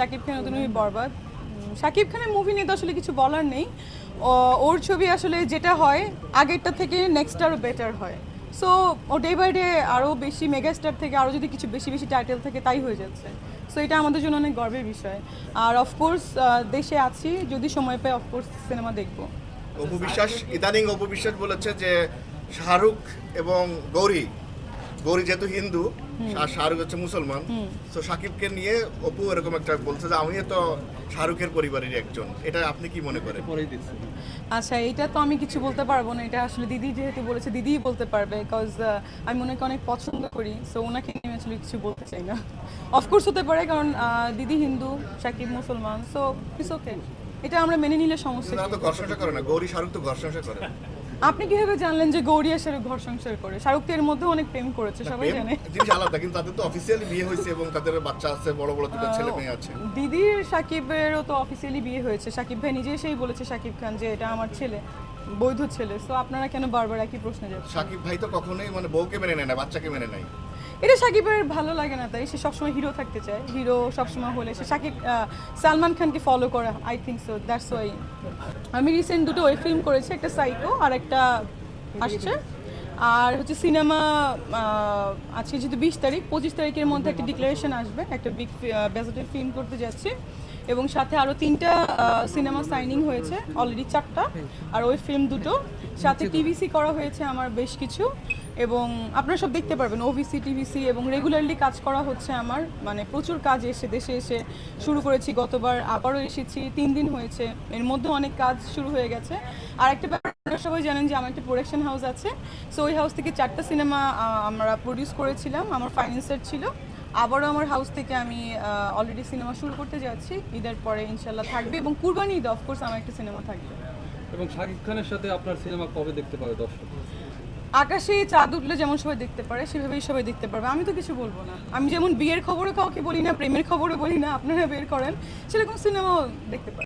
শাকিব খানের নতুন বরবাদ। শাকিব খানের মুভি নিয়ে তো আসলে কিছু বলার নেই। ওর ছবি আসলে যেটা হয়, আগেরটা থেকে নেক্সট আরও বেটার হয়। সো ও ডে বাই ডে আরও বেশি মেগাস্টার থেকে আরও যদি কিছু বেশি বেশি টাইটেল থাকে, তাই হয়ে যাচ্ছে। সো এটা আমাদের জন্য অনেক গর্বের বিষয়। আর অফকোর্স দেশে আছি, যদি সময় পাই অফকোর্স সিনেমা দেখব। অপু বিশ্বাস, ইদানিং অপু বিশ্বাস বলেছে যে শাহরুখ এবং গৌরী গৌরী যেহেতু হিন্দু আর শাহরুখ হচ্ছে মুসলমান তো সাকিবকে নিয়ে অপু এরকম একটা বলছে যে আমিও তো শাহরুখের পরিবারের একজন। এটা আপনি কি মনে করেন? আচ্ছা এটা তো আমি কিছু বলতে পারব না। এটা আসলে দিদি যেহেতু বলেছে দিদিই বলতে পারবে বিকজ আমি ওনাকে অনেক পছন্দ করি সো ওনাকে নিয়ে আমি আসলে কিছু বলতে চাই না অফকোর্স হতে পারে কারণ আহ, দিদি হিন্দু শাকিব মুসলমান সো ইটস ওকে এটা আমরা মেনে নিলে সমস্যা কি? তো ঘর সংসার করে না গৌরী শাহরুখ তো ঘর সংসার করে। আপনি কীভাবে জানলেন যে গৌরী আর শাহরুখ ঘর সংসার করে? শাহরুখ তো এর মধ্যে অনেক প্রেম করেছে সবাই জানে। জিনিস আলাদা কিন্তু তাদের তো অফিসিয়ালি বিয়ে হয়েছে এবং তাদের বাচ্চা আছে বড় বড় দুটো ছেলে মেয়ে আছে। দিদির সাকিবেরও তো অফিসিয়ালি বিয়ে হয়েছে। সাকিব ভাই নিজে সেই বলেছে সাকিব খান যে এটা আমার ছেলে বৈধ ছেলে। তো আপনারা কেন বারবার একই প্রশ্নে যাচ্ছেন? সাকিব ভাই তো কখনোই মানে বউকে মেনে নেয় না বাচ্চাকে মেনে নেয়। এটা সাকিবের ভালো লাগে না তাই, সে সবসময় হিরো থাকতে চায়। হিরো সবসময় হলে সে সাকিব সালমান খানকে ফলো করে I think so that's why আমি রিসেন্ট দুটো ওয়েব ফিল্ম করেছি, একটা সাইকো আর একটা আসছে। আর হচ্ছে সিনেমা আজকে যেহেতু বিশ তারিখ, পঁচিশ তারিখের মধ্যে একটা ডিক্লারেশন আসবে, একটা বিগ বাজেটের ফিল্ম করতে যাচ্ছি। এবং সাথে আরও তিনটা সিনেমা সাইনিং হয়েছে অলরেডি চারটা। আর ওই ফিল্ম দুটো। সাথে টিভিসি করা হয়েছে আমার বেশ কিছু। এবং আপনারা সব দেখতে পারবেন ওভিসি টিভিসি এবং রেগুলারলি কাজ করা হচ্ছে আমার। মানে প্রচুর কাজ এসে, দেশে এসে শুরু করেছি, গতবার আবারও এসেছি, তিন দিন হয়েছে। এর মধ্যে অনেক কাজ শুরু হয়ে গেছে। আর একটা ব্যাপার, আপনারা সবাই জানেন যে আমার একটা প্রোডাকশন হাউস আছে। সো ওই হাউস থেকে চারটা সিনেমা আমরা প্রডিউস করেছিলাম। আমার ফাইন্যান্সার ছিল। আবারও আমার হাউস থেকে আমি অলরেডি সিনেমা শুরু করতে যাচ্ছি। ঈদের পরে ইনশাল্লাহ থাকবে এবং কুরবানি ঈদ অফকোর্স আমার একটা সিনেমা থাকবে। এবং শাকিব খানের সাথে আপনার সিনেমা কবে দেখতে পাবে দর্শক? আকাশে চাঁদ উঠলে যেমন সবাই দেখতে পারে, সেভাবেই সবাই দেখতে পারবে। আমি তো কিছু বলব না। আমি যেমন বিয়ের খবরও কাউকে বলি না, প্রেমের খবরও বলি না, আপনারা বের করেন। সেরকম সিনেমাও দেখতে পারেন।